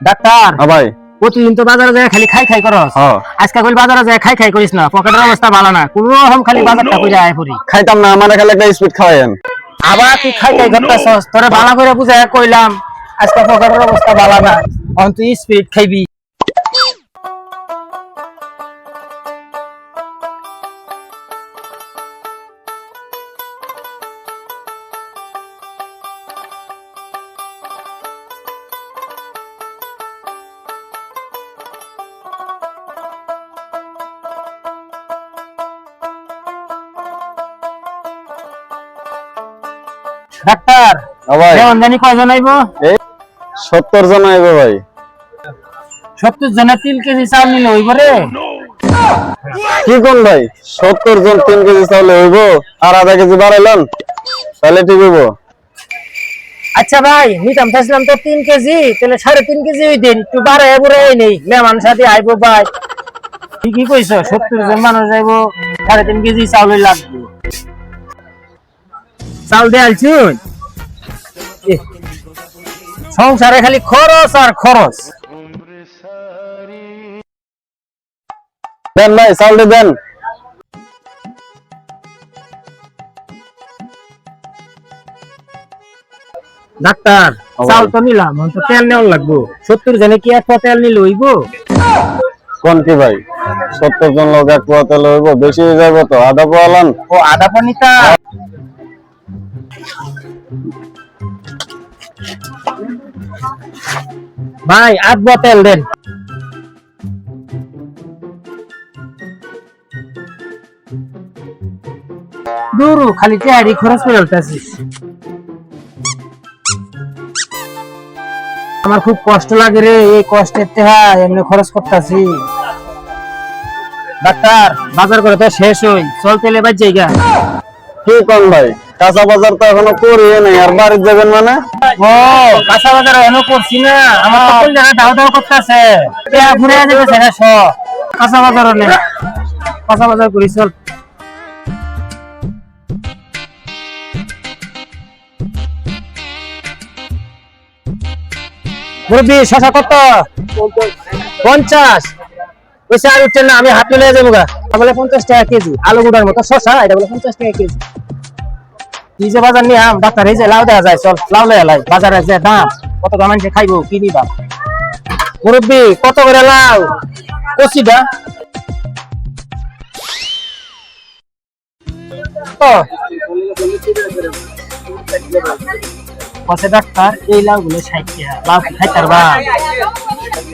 Doctor হ্যাঁ ভাই। প্রতিদিন তো বাজারে যায় খালি খাই খাই করস। হ্যাঁ। আজকে কইল বাজারে যায় খাই খাই করিস না পকেটের অবস্থা ভালো না। কোন রকম খালি বাজারটা কইরা আয় পড়ি। খাইতাম না আমার খালি একটা স্পিড খাওয়াইন আবার তুই খাই খাই করতেছস তোরে ভালো করে বুঝায় কইলাম আজকে পকেটের অবস্থা ভালো না। অন তুই স্পিড খাইবি। ডাক্তার হ্যাঁ ভাই। কেমন জানি কয়জন আইব? সত্তর জন আইবে ভাই। সত্তর জনের তিন কেজি চাল নিলে হইব রে। কি কোন ভাই? সত্তর জন তিন কেজি চাউলে হইব আর আধা কেজি বাড়াইলেন তাহলে ঠিক হইব। আচ্ছা ভাই নিতাম চাইছিলাম তো তিন কেজি তাহলে সাড়ে তিন কেজি ওই দিন একটু বাড়াই বুড়ে নেই মেহমান সাথে আইবো ভাই। ঠিকই কইছ সত্তর জন মানুষ যাইব সাড়ে তিন কেজি চাউলের লাগবে চাউল দিয়ে আলছুন সংসারে খালি খরচ আর খরচ। দেন ভাই চাউলটা দেন। ডাক্তার। চাউল তো নিলাম তো তেল নেওয়ার লাগবো। সত্তর জনে কি একটা তেল নিলে হইব? কোন কি ভাই? সত্তর জন লোক এক তেল হইব বেশি হয়ে যাবে তো আধা পোয়া লান। ও আধা পানিটা ভাই আধ বোতল দেন। দূর, খালি চেহারি খরচ করে ফেলতেছিস আমার খুব কষ্ট লাগে রে, এই কষ্টের তেহা এমনি খরচ করতেছি। ডাক্তার, বাজার করে তো শেষ হই। চল তেলে বাজ জায়গা কি কোন ভাই? কাঁচা বাজার তো এখনও করিয়ে নাই, আর বাড়ির যাবেন মানে? ও, কাঁচা বাজার এখনও করছি না, আমার তো কোন জায়গায় দাও দাও করতেছে। ঘুরে যেতেছে না কাঁচা বাজারও নেই। কাঁচা বাজার করি, চল। মুরব্বী, শশা কত? পঞ্চাশ। পয়সা আর উঠছে না, আমি হাত মিলিয়ে যাব গা। বলে পঞ্চাশ টাকা কেজি, আলু গুঁড়ার মতো, শশা, এটা বলে পঞ্চাশ টাকা কেজি। কি যে বাজার নিয়ে আম ডাক্তার এই যে লাউ দেওয়া যায় চল লাউ লাই লাই। বাজারে যে দাম কত দাম আনছে খাইবো কি নিবা? মুরব্বী কত করে লাউ? কচিটা ডাক্তার এই লাউ গুলো লাউ কি খাইতে পারবা?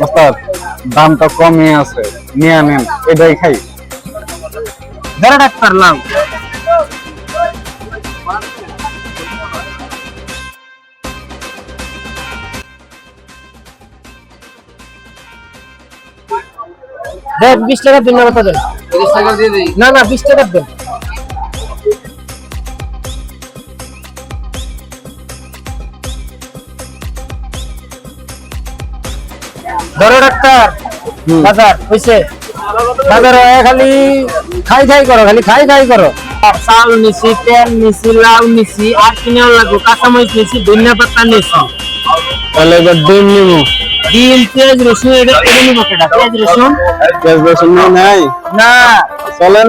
ওস্তাদ দাম তো কমই আছে নিয়ে নেন এটাই খাই। ধরো ডাক্তার লাউ। দেখ বিশ টাকার দিন না কত দেন। না না বিশ টাকার দেন। ধরো ডাক্তার বাজার হইছে। বাজার খালি খাই খাই করো খালি খাই খাই করো। চাল নিছি তেল নিছি লাউ নিছি আর কিনেও লাগবো কাঁচামরিচ নিছি ধনিয়া পাতা নিছি। তাহলে এবার ডিম নিবো ডিম পেঁয়াজ রসুন এটা পেঁয়াজ রসুন? পেঁয়াজ রসুন নাই? না। চলেন।